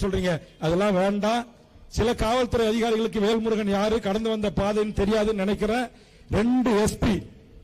சொல்றீங்க? அதெல்லாம் வேண்டாம். சில காவல்துறை அதிகாரிகளுக்கு வேல்முருகன் யாரு? கடந்து வந்த பாதைன்னு தெரியாதுன்னு நினைக்கிறேன். ரெண்டு எஸ்பி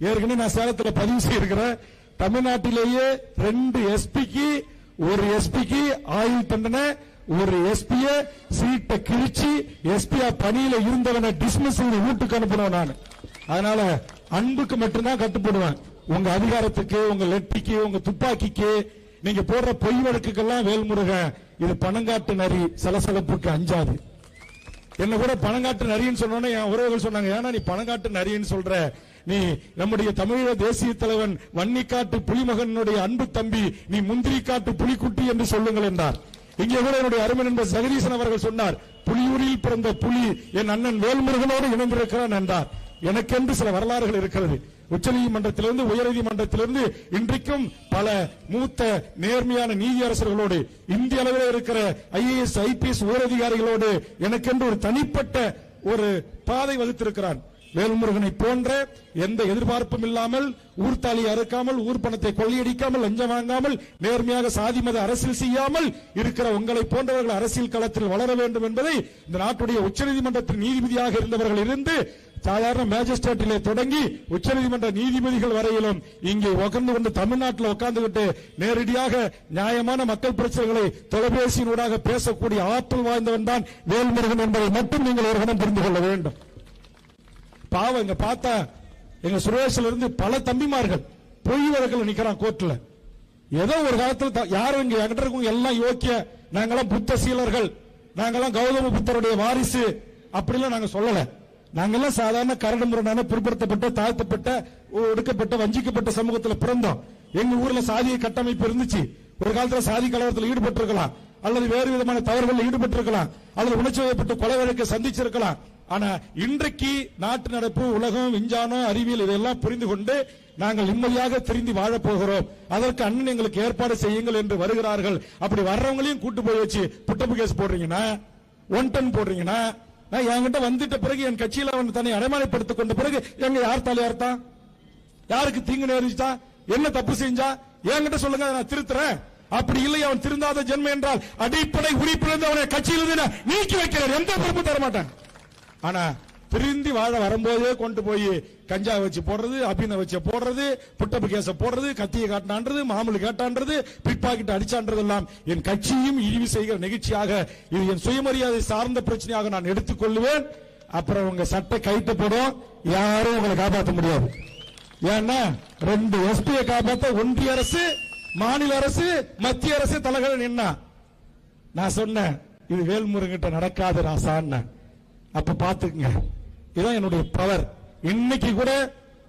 ஏற்கனவே நான் சேலத்தில் பதிவு செய்திருக்கிறேன். தமிழ்நாட்டிலேயே ரெண்டு எஸ்பிக்கு ஒரு எஸ்பிக்கு ஆயுள் தண்டனை ஒரு எஸ்பிய சீட்டை கிழிச்சு எஸ்பியா பணியில இருந்தவனை டிஸ்மிஸ் வீட்டுக்கு அனுப்பினவன் நான். அதனால அன்புக்கு மட்டும்தான் கட்டுப்படுவேன். உங்க அதிகாரத்துக்கு உங்க லெட்டிக்கு உங்க துப்பாக்கிக்கு நீங்க போடுற பொய் வழக்குக்கெல்லாம் வேல்முருகன் இது பணங்காட்டு நரி சலசலப்புக்கு அஞ்சாது. என்ன கூட பணங்காட்டு நரின்னு சொன்னோன்னே என் உறவுகள் சொன்னாங்க ஏன்னா நீ பணங்காட்டு நரின்னு சொல்ற? நீ நம்முடைய தமிழக தேசிய தலைவன் வன்னிக்காட்டு புலிமகனுடைய அன்பு தம்பி நீ முந்திரி காட்டு புலிக்குட்டி என்று சொல்லுங்கள் என்றார். இங்கே கூட என்னுடைய அருமை நண்பர் ஜெகதீசன் அவர்கள் சொன்னார் புலியூரில் பிறந்த புலி என் அண்ணன் வேல்முருகனோடு இணைந்திருக்கிறான் என்றார். எனக்கென்று சில வரலாறுகள் இருக்கிறது. உச்சநீதிமன்றத்திலிருந்து உயர்நீதிமன்றத்திலிருந்து இன்றைக்கும் பல மூத்த நேர்மையான நீதியரசர்களோடு இந்திய அளவில் இருக்கிற ஐஏஎஸ் ஐபிஎஸ் உயரதிகாரிகளோடு எனக்கென்று ஒரு தனிப்பட்ட ஒரு பாதை வகுத்திருக்கிறான். வேல்முருகனை போன்ற எந்த எதிர்பார்ப்பும் இல்லாமல் ஊர்த்தாலி அறுக்காமல் ஊர் பணத்தை கொள்ளையடிக்காமல் லஞ்சம் வாங்காமல் நேர்மையாக சாதி மத அரசியல் செய்யாமல் இருக்கிற உங்களை போன்றவர்கள் அரசியல் களத்தில் வளர வேண்டும் என்பதை இந்த நாட்டுடைய உச்சநீதிமன்றத்தின் நீதிபதியாக இருந்தவர்கள் இருந்து சாதாரண மேஜிஸ்ட்ரேட்டிலே தொடங்கி உச்சநீதிமன்ற நீதிபதிகள் வரையிலும் இங்கே உட்கார்ந்து கொண்டு தமிழ்நாட்டில் உட்கார்ந்துகிட்டு நேரடியாக நியாயமான மக்கள் பிரச்சனைகளை தொலைபேசியினூடாக பேசக்கூடிய ஆற்றல் வாய்ந்தவன் தான் வேல்முருகன் என்பதை மட்டும் நீங்கள் ஒரு கணம் புரிந்து கொள்ள வேண்டும். பாவம் இங்க பார்த்தா எங்க சுரேஷ்ல இருந்து பல தம்பிமார்கள் பொய் வழக்கில் நிக்கிறான் கோர்ட்ல. ஏதோ ஒரு காலத்துல த- யாரும் இங்க என்கிட்ட இருக்கவங்க எல்லாம் யோக்கிய நாங்கெல்லாம் புத்த சீலர்கள் நாங்கெல்லாம் கௌதம புத்தருடைய வாரிசு அப்படிலாம் நாங்க சொல்லல. நாங்கெல்லாம் சாதாரண கரடு முரணான பிற்படுத்தப்பட்ட தாழ்த்தப்பட்ட ஒடுக்கப்பட்ட வஞ்சிக்கப்பட்ட சமூகத்துல பிறந்தோம். எங்க ஊர்ல சாதிய கட்டமைப்பு இருந்துச்சு. ஒரு காலத்துல சாதி கலவரத்தில் ஈடுபட்டு இருக்கலாம் அல்லது வேறு விதமான தவறுகளில் ஈடுபட்டு இருக்கலாம் அல்லது உணர்ச்சி வைக்கப்பட்டு கொலை வழக்கை சந்திச்சிருக்கலாம். ஆனா இன்றைக்கு நாட்டு நடப்பு உலகம் விஞ்ஞானம் அறிவியல் இதெல்லாம் புரிந்து கொண்டு நாங்கள் நிம்மதியாக திரும்பி வாழப்போகிறோம் அதற்கு அண்ணன் எங்களுக்கு ஏற்பாடு செய்யுங்கள் என்று வருகிறார்கள். அப்படி வர்றவங்களையும் கூட்டு போய் வச்சு புட்டப்பு கேஸ் போடுறீங்கன்னா ஒன் டன் போடுறீங்கன்னா நான் என்கிட்ட வந்துட்ட பிறகு என் கட்சியில் அவன் தன்னை அடைமானப்படுத்திக் கொண்ட பிறகு எங்க யார் தலையார்த்தான் யாருக்கு தீங்கு நேரிச்சா? என்ன தப்பு செஞ்சா? என்கிட்ட சொல்லுங்க நான் திருத்துறேன். அப்படி இல்லை அவன் திருந்தாத ஜென்மம் என்றால் அடிப்படை உறுப்பிலிருந்து அவனை கட்சியிலிருந்து நான் நீக்கி வைக்கிறார் எந்த பொறுப்பு தர மாட்டேன் ஆனா பிரிந்து வாழ வரும்போதே கொண்டு போய் கஞ்சா வச்சு போடுறது அபின வச்சு போடுறது புட்டப்பு கேச போடுறது கத்தியை காட்டான்றது மாமூல் காட்டான்றது பிட் பாக்கெட் அடிச்சான்றது எல்லாம் என் கட்சியும் இழிவு செய்கிற நிகழ்ச்சியாக இது என் சுயமரியாதை சார்ந்த பிரச்சனையாக நான் எடுத்துக்கொள்வேன் அப்புறம் உங்க சட்டை கைட்டப்படும் யாரும் உங்களை காப்பாற்ற முடியாது. ஏன்னா ரெண்டு எஸ்பியை காப்பாற்ற ஒன்றிய அரசு மாநில அரசு மத்திய அரசு தலைகள் நின்னா. நான் சொன்னேன் இது வேல்முருகிட்ட நடக்காது ராசான்னு. அப்ப பாத்துக்கங்க இதுதான் என்னுடைய பவர் இன்னைக்கு கூட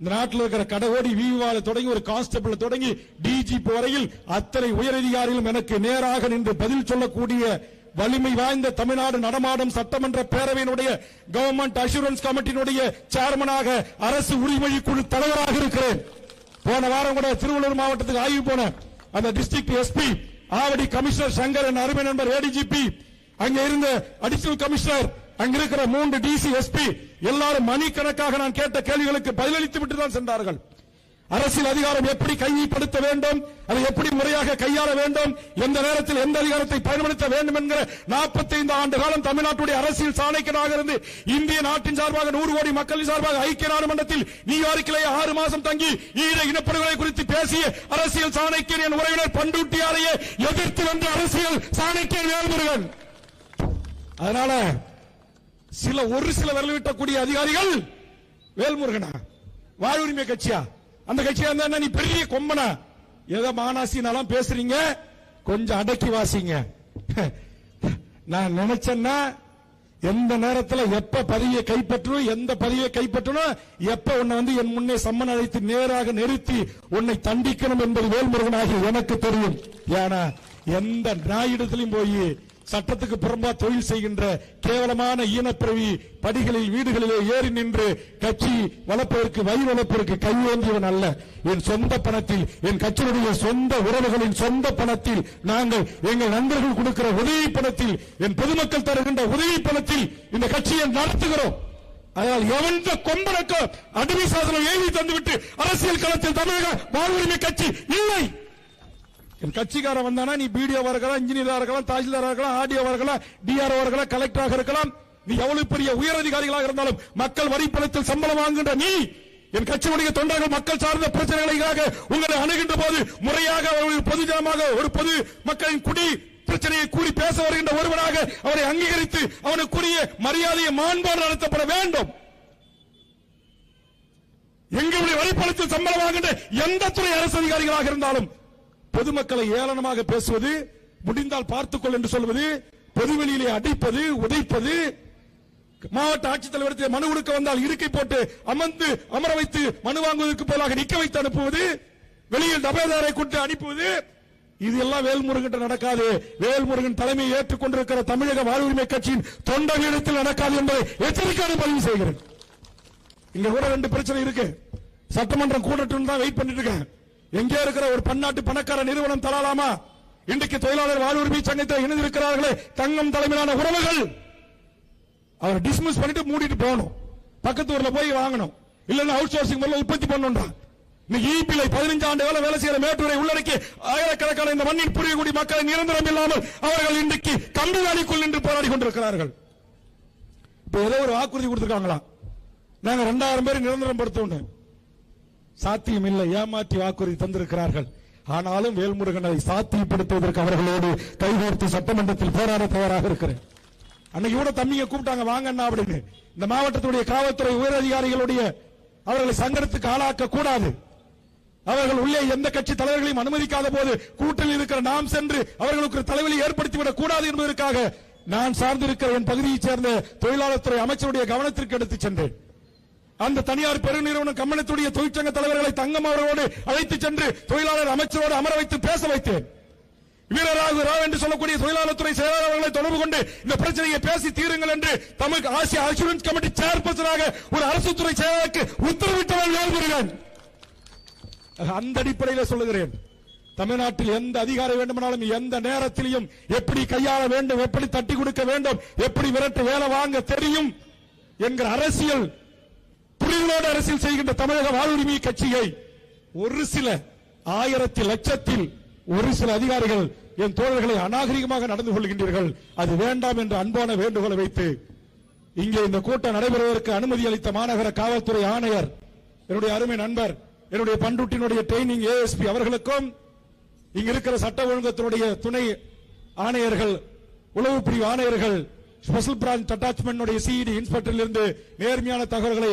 இந்த நாட்டில் இருக்கிற கடவோடி விவால தொடங்கி ஒரு கான்ஸ்டபிள் தொடங்கி டிஜிபி வரையில் அத்தனை உயரதிகாரிகளும் எனக்கு நேராக நின்று பதில் சொல்லக்கூடிய வலிமை வாய்ந்த தமிழ்நாடு நடமாடும் சட்டமன்ற பேரவையினுடைய கவர்மெண்ட் அஷூரன்ஸ் கமிட்டியினுடைய சேர்மனாக அரசு உரிமொழி குழு தலைவராக இருக்கிறேன். போன வாரம் கூட திருவள்ளூர் மாவட்டத்துக்கு ஆய்வு போன அந்த district SP Avadi commissioner Shankar என் அருமை நண்பர் ஏடிஜிபி அங்க இருந்த அடிஷனல் கமிஷனர் அங்கிருக்கிற மூன்று டிசி எஸ்பி எல்லாரும் மணிக்கணக்காக நான் கேட்ட கேள்விகளுக்கு பதிலளித்து விட்டு தான் சென்றார்கள். அரசியல் அதிகாரம் எப்படி கைப்படுத்த வேண்டும்? அதை எப்படி முறையாக கையாள வேண்டும்? எந்த நேரத்தில் எந்த அதிகாரத்தை பயன்படுத்த வேண்டும் என்கிற 45 ஆண்டு காலம் தமிழ்நாட்டுடைய அரசியல் சாணைக்கனாக இருந்து இந்திய நாட்டின் சார்பாக நூறு கோடி மக்களின் சார்பாக ஐக்கிய நாடு நியூயார்க்கிலேயே ஆறு மாசம் தங்கி ஈழ இனப்படுகொலை குறித்து பேசிய அரசியல் சாணைக்கியன் என் உறவினர் பண்டூட்டியாரையே எதிர்த்து வந்த அரசியல் சாணக்கியன் வேல்முருகன். அதனால சில ஒரு சில விரல் விட்டக்கூடிய அதிகாரிகள் வேல்முருகனா வாழ் உரிமை கட்சியா? அந்த கட்சியா இருந்தா என்ன நீ பெரிய கொம்பனா? ஏதோ மானாசினாலாம் பேசுறீங்க கொஞ்சம் அடக்கி வாசிங்க. நான் நினைச்சேன்னா எந்த நேரத்தில் எப்ப பதவியை கைப்பற்றணும் எந்த பதவியை கைப்பற்றணும் எப்ப உன்னை வந்து என் முன்னே சம்மன் அழைத்து நேராக நிறுத்தி உன்னை தண்டிக்கணும் என்பது வேல்முருகனாகி எனக்கு தெரியும். ஏன்னா எந்த நாயிடத்திலும் போய் சட்டத்துக்கு புறம்பா தொழில் செய்கின்ற கேவலமான ஈனப்பிறவி படிகளில் வீடுகளிலே ஏறி நின்று கட்சி வளர்ப்பதற்கு வழி வளர்ப்பதற்கு கையேந்தியவன் அல்ல. என் சொந்த பணத்தில் என் கட்சியினுடைய சொந்த உறவுகளின் சொந்த பணத்தில் நாங்கள் எங்கள் நண்பர்கள் கொடுக்கிற உதவி பணத்தில் என் பொதுமக்கள் தருகின்ற உதவி பணத்தில் இந்த கட்சியை நடத்துகிறோம். அதனால் எவந்த கொம்பனுக்கு அடிமை சாசனம் எழுதி தந்துவிட்டு அரசியல் களத்தில் தமிழக வாழ்வுரிமை கட்சி இல்லை. என் கட்சிக்காரன் வந்தானா நீ பிடிஓவா இருக்கலாம் இன்ஜினியரா இருக்கலாம் தாசில்தாரா இருக்கலாம் ஆர்டிஓவா இருக்கலாம் டிஆர்ஓ இருக்கலாம் கலெக்டராக இருக்கலாம். நீ எவ்வளவு பெரிய உயர் அதிகாரிகளாக இருந்தாலும் மக்கள் வரி பணத்தில் சம்பளம் வாங்குகின்ற நீ என் கட்சியுடைய தொண்டர்கள் மக்கள் சார்ந்த பிரச்சனைகளுக்காக உங்களை அணுகின்ற போது முறையாக பொதுஜனமாக ஒரு பொது மக்களின் குடி பிரச்சனையை கூறி பேச வருகின்ற ஒருவனாக அவரை அங்கீகரித்து அவனுக்குரிய மரியாதையை மாண்பாடு நடத்தப்பட வேண்டும். எங்களுடைய வரிப்பணத்தில் சம்பளம் வாங்குகின்ற எந்த துறை அரசு அதிகாரிகளாக இருந்தாலும் பொதுமக்களை ஏளனமாக பேசுவது முடிந்தால் பார்த்துக்கொள் என்று சொல்வது பொதுவெளியிலே அடிப்பது உதைப்பது மாவட்ட ஆட்சித்தலைவரத்தில் மனு கொடுக்க வந்தால் இருக்கை போட்டு அமர்ந்து அமர வைத்து மனு வாங்குவதற்கு போலாக நிக்க வைத்து அனுப்புவது வெளியில் டபேதாரை கொண்டு அனுப்புவது இது எல்லாம் வேல்முருகன் நடக்காது. வேல்முருகன் தலைமையை ஏற்றுக்கொண்டிருக்கிற தமிழக வாழ்வுரிமை கட்சியின் தொண்டர்களிடத்தில் நடக்காது என்பதை எச்சரிக்கையாக பதிவு செய்கிறேன். இங்க கூட ரெண்டு பிரச்சனை இருக்கு. சட்டமன்றம் கூடட்டும் தான் வெயிட் பண்ணிட்டு இருக்கேன். எங்கே இருக்கிற ஒரு பன்னாட்டு பணக்கார நிறுவனம் தரலாமா இன்றைக்கு தொழிலாளர் வாழ்வுரிமை சங்கத்தில் இணைந்திருக்கிறார்களே தங்கம் தலைமையிலான உறவுகள். அவர் டிஸ்மிஸ் பண்ணிட்டு மூடிட்டு போகணும். பக்கத்து ஊர்ல போய் வாங்கணும். இல்லன்னா அவுட் சோர்சிங் மூலம் உற்பத்தி பண்ணணும் இன்னைக்கு ஈபிலை பதினஞ்சு ஆண்டு காலம் வேலை செய்யற மேட்டூரை உள்ளடக்கி ஆயிரக்கணக்கான இந்த மண்ணில் புரியக்கூடிய மக்களை நிரந்தரம் இல்லாமல் அவர்கள் இன்றைக்கு கம்பி வேலைக்குள் நின்று போராடி கொண்டிருக்கிறார்கள். இப்ப ஏதோ ஒரு வாக்குறுதி கொடுத்துருக்காங்களா நாங்க ரெண்டாயிரம் பேர் நிரந்தரம் படுத்தோன்னு சாத்தியம் இல்லை ஏமாற்றி வாக்குறுதி தந்திருக்கிறார்கள். ஆனாலும் வேல்முருகன் அதை சாத்தியப்படுத்துவதற்கு அவர்களோடு கைகோர்த்து சட்டமன்றத்தில் போராட தயாராக இருக்கிறேன். அன்னைக்கு கூட தம்பியை கூப்பிட்டாங்க வாங்கண்ணா அப்படின்னு. இந்த மாவட்டத்துடைய காவல்துறை உயர் அதிகாரிகளுடைய அவர்களை சங்கடத்துக்கு ஆளாக்க கூடாது அவர்கள் உள்ளே எந்த கட்சி தலைவர்களையும் அனுமதிக்காத போது கூட்டில் இருக்கிற நாம் சென்று அவர்களுக்கு ஒரு தலைவலி ஏற்படுத்திவிடக் கூடாது என்பதற்காக நான் சார்ந்திருக்கிற என் பகுதியைச் சேர்ந்த தொழிலாளர் துறை அமைச்சருடைய கவனத்திற்கு எடுத்துச் சென்றேன். அந்த தனியார் பெருநிறுவனம் கம்பளத்துடைய தொழிற்சங்க தலைவர்களை தங்கம் அவர்களோடு அழைத்துச் சென்று தொழிலாளர் அமைச்சரோடு அமர வைத்து பேச வைத்தேன். வீரராகு ராவ் என்று சொல்லக்கூடிய தொழிலாளர் துறை செயலாளர்களை தொடர்பு கொண்டு இந்த பிரச்சனையை பேசி தீருங்கள் என்று தமிழ் ஆசிய அசூரன்ஸ் கமிட்டி சேர்பர்சனாக ஒரு அரசு துறை செயலாளருக்கு உத்தரவிட்டவர்கள் வேல்முருகன் அந்த அடிப்படையில் சொல்லுகிறேன். தமிழ்நாட்டில் எந்த அதிகாரம் வேண்டுமானாலும் எந்த நேரத்திலையும் எப்படி கையாள வேண்டும் எப்படி தட்டி கொடுக்க வேண்டும் எப்படி விரட்டு வேலை வாங்க தெரியும் என்கிற அரசியல் புரிதலோடு அரசியல் செய்கின்ற தமிழக வாழ்வுரிமை கட்சியை ஒரு சில ஆயிரத்தி லட்சத்தில் ஒரு சில அதிகாரிகள் என் தோழர்களை அநாகரிகமாக நடந்து கொள்கின்றீர்கள். அது வேண்டாம் என்று அன்பான வேண்டுகோளை வைத்து இங்கே இந்த கூட்டம் நடைபெறுவதற்கு அனுமதி அளித்த மாநகர காவல்துறை ஆணையர் என்னுடைய அருமை நண்பர் என்னுடைய பண்ருட்டினுடைய ட்ரைனிங் ஏஎஸ்பி அவர்களுக்கும் இங்க இருக்கிற சட்ட ஒழுங்கத்தினுடைய துணை ஆணையர்கள் உளவு பிரிவு ஆணையர்கள் ஸ்பெஷல் பிரான்ச் அட்டாச்மெண்ட் சிஇடி இன்ஸ்பெக்டரில் இருந்து நேர்மையான தகவல்களை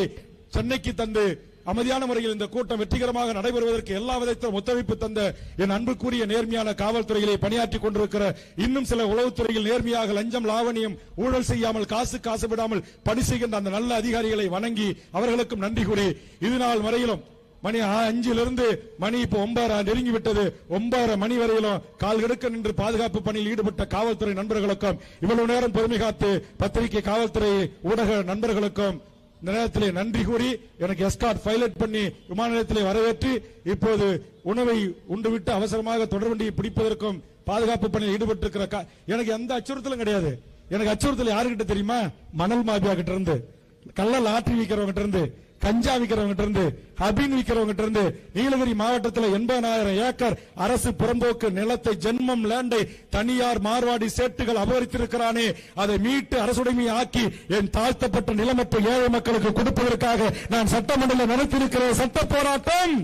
சென்னைக்கு தந்து அமைதியான முறையில் இந்த கூட்டம் வெற்றிகரமாக நடைபெறுவதற்கு எல்லா விதத்திலும் ஒத்துழைப்பு தந்த என் அன்புக்குரிய நேர்மையான காவல்துறையிலே பணியாற்றிக் கொண்டிருக்கிற இன்னும் சில உளவுத்துறையில் நேர்மையாக லஞ்சம் லாவணியம் ஊழல் செய்யாமல் காசு காசு விடாமல் பணி செய்கின்ற அந்த நல்ல அதிகாரிகளை வணங்கி அவர்களுக்கும் நன்றி கூறி இது நாள் வரையிலும் மணி அஞ்சிலிருந்து மணி இப்போ ஒன்பதரை நெருங்கி விட்டது ஒன்பதரை மணி வரையிலும் கால் கெடுக்க நின்று பாதுகாப்பு பணியில் ஈடுபட்ட காவல்துறை நண்பர்களுக்கும் இவ்வளவு நேரம் பொறுமை காத்து பத்திரிகை காவல்துறை ஊடக நண்பர்களுக்கும் இந்த நேரத்திலே நன்றி கூறி எனக்கு எஸ்கார்ட் பைலட் பண்ணி விமான நிலையத்திலே வரவேற்று இப்போது உணவை உண்டுவிட்டு அவசரமாக தொடர்வண்டியை பிடிப்பதற்கும் பாதுகாப்பு பணியில் ஈடுபட்டிருக்கிற எனக்கு எந்த அச்சுறுத்தலும் கிடையாது. எனக்கு அச்சுறுத்தல் யாருக்கிட்ட தெரியுமா? மணல் மாபியா கிட்ட இருந்து. கள்ள லாட்டரி கிட்ட இருந்து. கஞ்சா விக்கிறவங்க இருந்து ஹபின் விக்கிறவங்க இருந்து நீலகிரி மாவட்டத்தில் எண்பதாயிரம் ஏக்கர் அரசு புறம்போக்கு நிலத்தை ஜென்மம் லேண்டை தனியார் மார்வாடி சேட்டுகள் அபகரித்திருக்கிறானே அதை மீட்டு அரசுடைமை ஆக்கி என் தாழ்த்தப்பட்ட நிலமற்ற ஏழை மக்களுக்கு கொடுப்பதற்காக நான் சட்டமன்றத்தில் நடத்தியிருக்கிற சட்ட போராட்டம்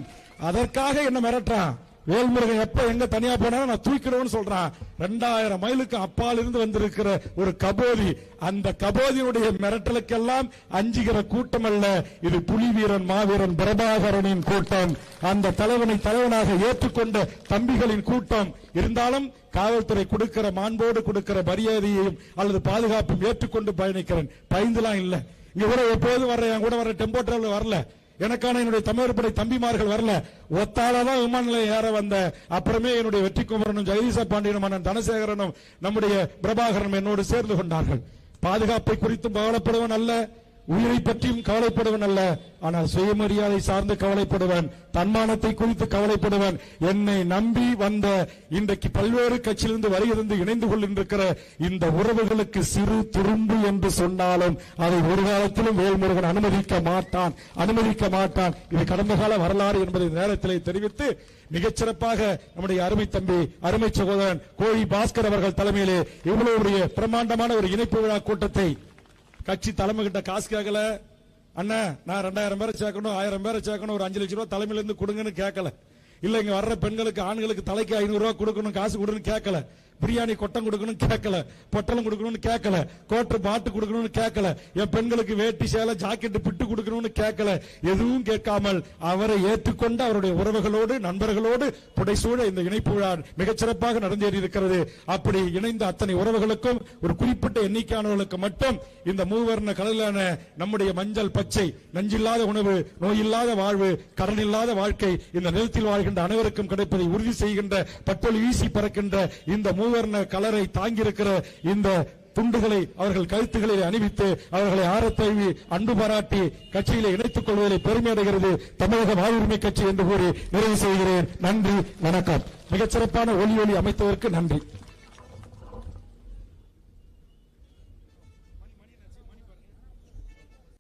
அதற்காக என்ன மிரட்டுறான்? வேல்முருகன் எப்ப எங்க தனியா போனாலும் நான் தூக்கிடுவேன்னு சொல்றான். ரெண்டாயிரம் மைலுக்கு அப்பால் இருந்து வந்திருக்கிற ஒரு கபோதி. அந்த கபோதியுடைய மிரட்டலுக்கெல்லாம் அஞ்சுகிற கூட்டம் அல்ல இது புலி வீரன் மாவீரன் பிரபாகரனின் கூட்டம். அந்த தலைவனை தலைவனாக ஏற்றுக்கொண்ட தம்பிகளின் கூட்டம். இருந்தாலும் காவல்துறை கொடுக்கிற மாண்போடு கொடுக்கிற மரியாதையையும் அல்லது பாதுகாப்பும் ஏற்றுக்கொண்டு பயணிக்கிறேன். பயந்துலாம் இல்லை. இங்க கூட எப்போதும் வர்ற என் கூட வர டெம்போ டிராவல் வரல. எனக்கான என்னுடைய தமிழர்படை தம்பிமார்கள் வரல. ஒத்தாலதான் விமான நிலையம் ஏற வந்த. அப்புறமே என்னுடைய வெற்றி குமரனும் ஜெகதீச பாண்டியனும் அண்ணன் தனசேகரனும் நம்முடைய பிரபாகரனும் என்னோடு சேர்ந்து கொண்டார்கள். பாதுகாப்பை குறித்தும் கவலைப்படுவன் அல்ல. உயிரை பற்றியும் கவலைப்படுவன் அல்ல. ஆனால் சுயமரியாதை சார்ந்து கவலைப்படுவன். தன்மானத்தை குறித்து கவலைப்படுவன். என்னை நம்பி வந்த இன்றைக்கு பல்வேறு கட்சியிலிருந்து வருகிறது இணைந்து கொண்டிருக்கிற இந்த உறவுகளுக்கு சிறு துரும்பு என்று சொன்னாலும் அதை ஒரு காலத்திலும் வேல்முருகன் அனுமதிக்க மாட்டான். அனுமதிக்க மாட்டான். இது கடந்த கால வரலாறு என்பதை நேரத்திலே தெரிவித்து மிகச்சிறப்பாக நம்முடைய அருமை தம்பி அருமை சகோதரன் கோழி பாஸ்கர் அவர்கள் தலைமையிலே இவ்வளவு பிரம்மாண்டமான ஒரு இணைப்பு விழா கூட்டத்தை கட்சி தலைமை கிட்ட காசு கேட்கல அண்ணா நான் ரெண்டாயிரம் பேரை சேர்க்கணும் ஆயிரம் பேரை சேர்க்கணும் ஒரு அஞ்சு லட்சம் ரூபாய் தலைமையில இருந்து கொடுங்கன்னு கேட்கல இல்ல இங்க வர்ற பெண்களுக்கு ஆண்களுக்கு தலைக்கு ஐநூறு ரூபாய் கொடுக்கணும் காசு கொடுன்னு கேட்கல பிரியாணி கொட்டம் கொடுக்கணும் கேட்கல பொட்டலம் கொடுக்கணும்னு கேட்கல கோட்டு பாட்டு கொடுக்கணும்னு கேட்கல என் பெண்களுக்கு வேட்டி சேலை ஜாக்கெட் பிட்டு கொடுக்கணும்னு கேட்கல. எதுவும் கேட்காமல் அவரை ஏற்றுக்கொண்டு அவருடைய உறவுகளோடு நண்பர்களோடு புடைசூழ இந்த இணைப்பு விழா மிகச்சிறப்பாக நடந்தேறி இருக்கிறது. அப்படி இணைந்த அத்தனை உறவுகளுக்கும் ஒரு குறிப்பிட்ட எண்ணிக்கையானவர்களுக்கு மட்டும் இந்த மூவர்ண கடலான நம்முடைய மஞ்சள் பச்சை நஞ்சில்லாத உணவு நோயில்லாத வாழ்வு கடன் இல்லாத வாழ்க்கை இந்த நிலத்தில் வாழ்கின்ற அனைவருக்கும் கிடைப்பதை உறுதி செய்கின்ற பட்டொலி வீசி பறக்கின்ற இந்த மூவர்ண கலரை தாங்கியிருக்கிற இந்த துண்டுகளை அவர்கள் கழுத்துகளில் அணிவித்து அவர்களை ஆரத்தழுவி அன்பு பாராட்டி கட்சியிலே இணைத்துக் கொள்வதில் பெருமை அடைகிறது. தமிழக வாழ்வுரிமை கட்சி என்று கூறி நிறைவு செய்கிறேன். நன்றி வணக்கம். மிகச்சிறப்பான ஒலி ஒலி அமைத்ததற்கு நன்றி.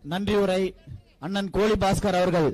நன்றி உரை. அண்ணன் கோழி பாஸ்கர் அவர்கள்